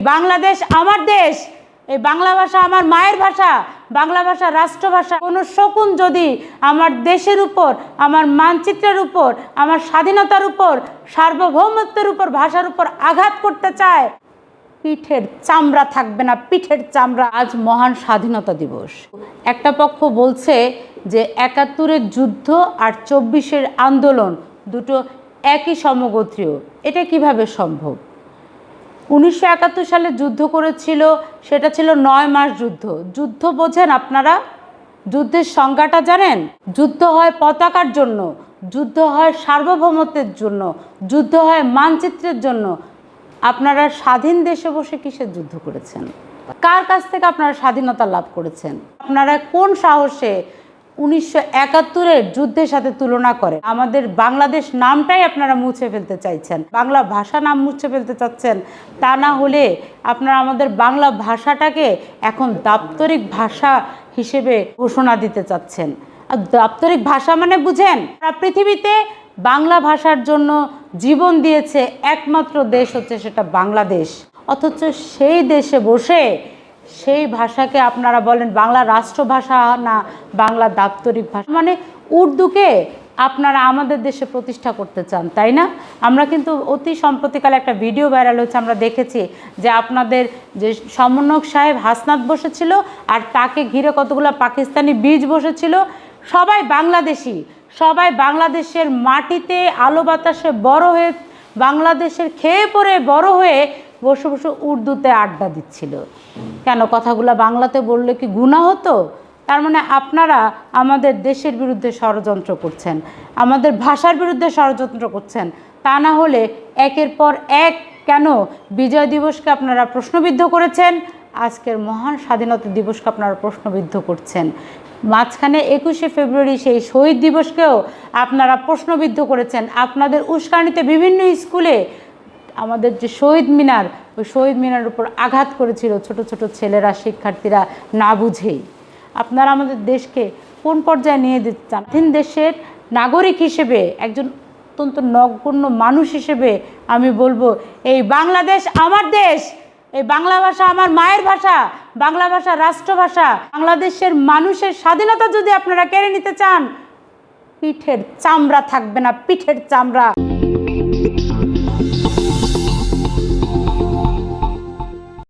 বাংলাদেশ আমার দেশ, এই বাংলা ভাষা আমার মায়ের ভাষা, বাংলা ভাষা রাষ্ট্রভাষা কোনো শকুন যদি আমার দেশের উপর, আমার মানচিত্রের উপর, আমার স্বাধীনতার উপর, সার্বভৌমত্বের উপর, ভাষার উপর আঘাত করতে চায়, পিঠের চামড়া থাকবে না, পিঠের চামড়া। আজ মহান স্বাধীনতা দিবস। একটা পক্ষ বলছে যে একাত্তরের যুদ্ধ আর চব্বিশের আন্দোলন দুটো একই সমগোত্রীয়। এটা কীভাবে সম্ভব? উনিশশো একাত্তর সালে যুদ্ধ করেছিল, সেটা ছিল নয় মাস যুদ্ধ। যুদ্ধ বোঝেন আপনারা? যুদ্ধের সংজ্ঞাটা জানেন? যুদ্ধ হয় পতাকার জন্য, যুদ্ধ হয় সার্বভৌমত্বের জন্য, যুদ্ধ হয় মানচিত্রের জন্য। আপনারা স্বাধীন দেশে বসে কিসের যুদ্ধ করেছেন? কার কাছ থেকে আপনারা স্বাধীনতা লাভ করেছেন? আপনারা কোন সাহসে উনিশশো একাত্তরের যুদ্ধের সাথে তুলনা করে। আমাদের বাংলাদেশ নামটাই আপনারা মুছে ফেলতে চাইছেন। বাংলা ভাষা নাম মুছে ফেলতে চাচ্ছেন, তা না হলে আপনারা আমাদের বাংলা ভাষাটাকে এখন দাপ্তরিক ভাষা হিসেবে ঘোষণা দিতে চাচ্ছেন। আর দাপ্তরিক ভাষা মানে বুঝেন পৃথিবীতে বাংলা ভাষার জন্য জীবন দিয়েছে একমাত্র দেশ হচ্ছে সেটা বাংলাদেশ। অথচ সেই দেশে বসে সেই ভাষাকে আপনারা বলেন বাংলা রাষ্ট্রভাষা না বাংলা দাপ্তরিক ভাষা? মানে উর্দুকে আপনারা আমাদের দেশে প্রতিষ্ঠা করতে চান, তাই না? আমরা কিন্তু অতি সম্প্রতিকালে একটা ভিডিও ভাইরাল হচ্ছে আমরা দেখেছি যে আপনাদের যে সমন্বয়ক সাহেব হাসনাত বসেছিল আর তাকে ঘিরে কতগুলো পাকিস্তানি বীজ বসেছিল। সবাই বাংলাদেশি, সবাই বাংলাদেশের মাটিতে আলো বাতাসে বড় হয়ে বাংলাদেশের খেয়ে পড়ে বড় হয়ে বসে বসে উর্দুতে আড্ডা দিচ্ছিল। কেন? কথাগুলো বাংলাতে বললে কি গুণা হতো? তার মানে আপনারা আমাদের দেশের বিরুদ্ধে ষড়যন্ত্র করছেন, আমাদের ভাষার বিরুদ্ধে ষড়যন্ত্র করছেন, তা না হলে একের পর এক কেন বিজয় দিবসকে আপনারা প্রশ্নবিদ্ধ করেছেন? আজকের মহান স্বাধীনতা দিবসকে আপনারা প্রশ্নবিদ্ধ করছেন। মাঝখানে একুশে ফেব্রুয়ারি সেই শহীদ দিবসকেও আপনারা প্রশ্নবিদ্ধ করেছেন। আপনাদের উস্কানিতে বিভিন্ন স্কুলে আমাদের যে শহীদ মিনার, ওই শহীদ মিনার উপর আঘাত করেছিল ছোট ছোট ছেলেরা, শিক্ষার্থীরা না বুঝেই। আপনারা আমাদের দেশকে কোন পর্যায়ে নিয়ে যেতে চান? স্বাধীন দেশের নাগরিক হিসেবে, একজন অত্যন্ত নগণ্য মানুষ হিসেবে আমি বলব, এই বাংলাদেশ আমার দেশ, এই বাংলা ভাষা আমার মায়ের ভাষা, বাংলা ভাষা রাষ্ট্রভাষা বাংলাদেশের মানুষের স্বাধীনতা যদি আপনারা কেড়ে নিতে চান, পিঠের চামড়া থাকবে না, পিঠের চামড়া।